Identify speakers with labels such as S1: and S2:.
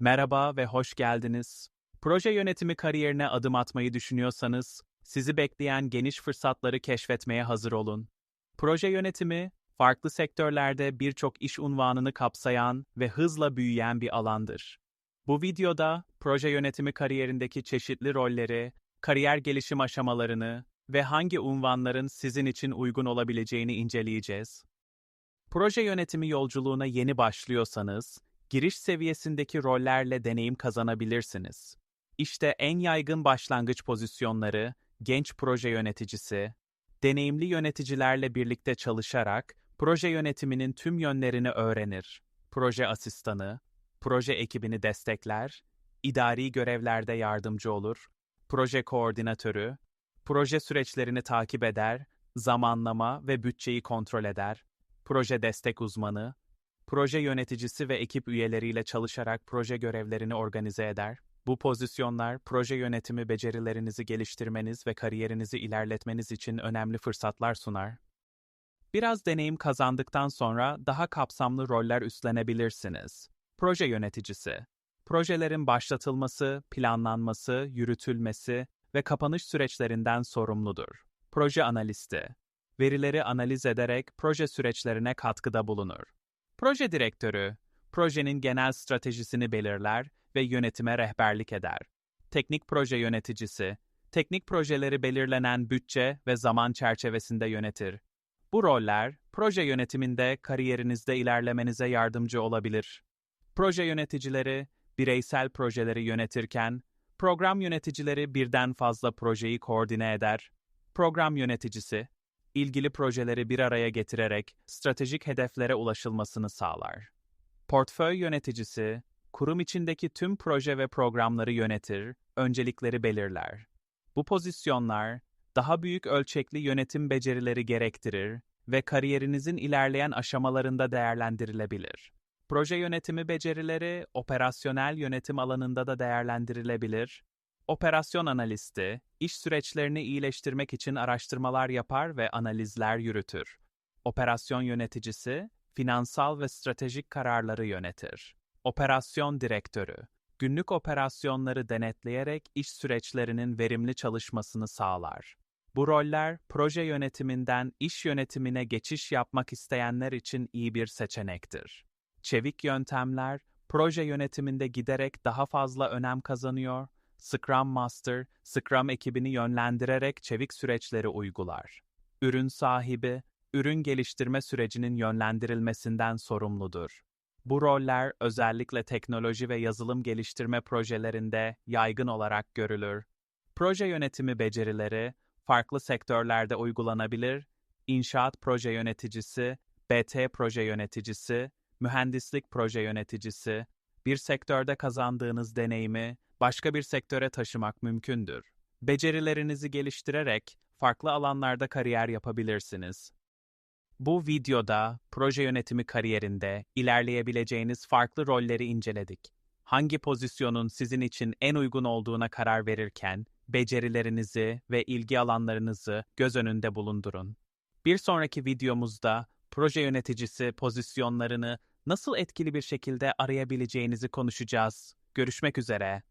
S1: Merhaba ve hoş geldiniz. Proje yönetimi kariyerine adım atmayı düşünüyorsanız, sizi bekleyen geniş fırsatları keşfetmeye hazır olun. Proje yönetimi, farklı sektörlerde birçok iş unvanını kapsayan ve hızla büyüyen bir alandır. Bu videoda proje yönetimi kariyerindeki çeşitli rolleri, kariyer gelişim aşamalarını ve hangi unvanların sizin için uygun olabileceğini inceleyeceğiz. Proje yönetimi yolculuğuna yeni başlıyorsanız, giriş seviyesindeki rollerle deneyim kazanabilirsiniz. İşte en yaygın başlangıç pozisyonları, genç proje yöneticisi, deneyimli yöneticilerle birlikte çalışarak proje yönetiminin tüm yönlerini öğrenir. Proje asistanı, proje ekibini destekler, idari görevlerde yardımcı olur, proje koordinatörü, proje süreçlerini takip eder, zamanlama ve bütçeyi kontrol eder, proje destek uzmanı, proje yöneticisi ve ekip üyeleriyle çalışarak proje görevlerini organize eder. Bu pozisyonlar, proje yönetimi becerilerinizi geliştirmeniz ve kariyerinizi ilerletmeniz için önemli fırsatlar sunar. Biraz deneyim kazandıktan sonra daha kapsamlı roller üstlenebilirsiniz. Proje yöneticisi Projelerin başlatılması, planlanması, yürütülmesi ve kapanış süreçlerinden sorumludur. Proje analisti Verileri analiz ederek proje süreçlerine katkıda bulunur. Proje direktörü, projenin genel stratejisini belirler ve yönetime rehberlik eder. Teknik proje yöneticisi, teknik projeleri belirlenen bütçe ve zaman çerçevesinde yönetir. Bu roller, proje yönetiminde kariyerinizde ilerlemenize yardımcı olabilir. Proje yöneticileri, bireysel projeleri yönetirken, program yöneticileri birden fazla projeyi koordine eder. Program yöneticisi, ilgili projeleri bir araya getirerek stratejik hedeflere ulaşılmasını sağlar. Portföy yöneticisi, kurum içindeki tüm proje ve programları yönetir, öncelikleri belirler. Bu pozisyonlar, daha büyük ölçekli yönetim becerileri gerektirir ve kariyerinizin ilerleyen aşamalarında değerlendirilebilir. Proje yönetimi becerileri, operasyonel yönetim alanında da değerlendirilebilir Operasyon analisti, iş süreçlerini iyileştirmek için araştırmalar yapar ve analizler yürütür. Operasyon yöneticisi, finansal ve stratejik kararları yönetir. Operasyon direktörü, günlük operasyonları denetleyerek iş süreçlerinin verimli çalışmasını sağlar. Bu roller, proje yönetiminden iş yönetimine geçiş yapmak isteyenler için iyi bir seçenektir. Çevik yöntemler, proje yönetiminde giderek daha fazla önem kazanıyor Scrum Master, Scrum ekibini yönlendirerek çevik süreçleri uygular. Ürün sahibi, ürün geliştirme sürecinin yönlendirilmesinden sorumludur. Bu roller özellikle teknoloji ve yazılım geliştirme projelerinde yaygın olarak görülür. Proje yönetimi becerileri farklı sektörlerde uygulanabilir. İnşaat proje yöneticisi, BT proje yöneticisi, mühendislik proje yöneticisi, bir sektörde kazandığınız deneyimi başka bir sektöre taşımak mümkündür. Becerilerinizi geliştirerek farklı alanlarda kariyer yapabilirsiniz. Bu videoda proje yönetimi kariyerinde ilerleyebileceğiniz farklı rolleri inceledik. Hangi pozisyonun sizin için en uygun olduğuna karar verirken becerilerinizi ve ilgi alanlarınızı göz önünde bulundurun. Bir sonraki videomuzda proje yöneticisi pozisyonlarını nasıl etkili bir şekilde arayabileceğinizi konuşacağız. Görüşmek üzere.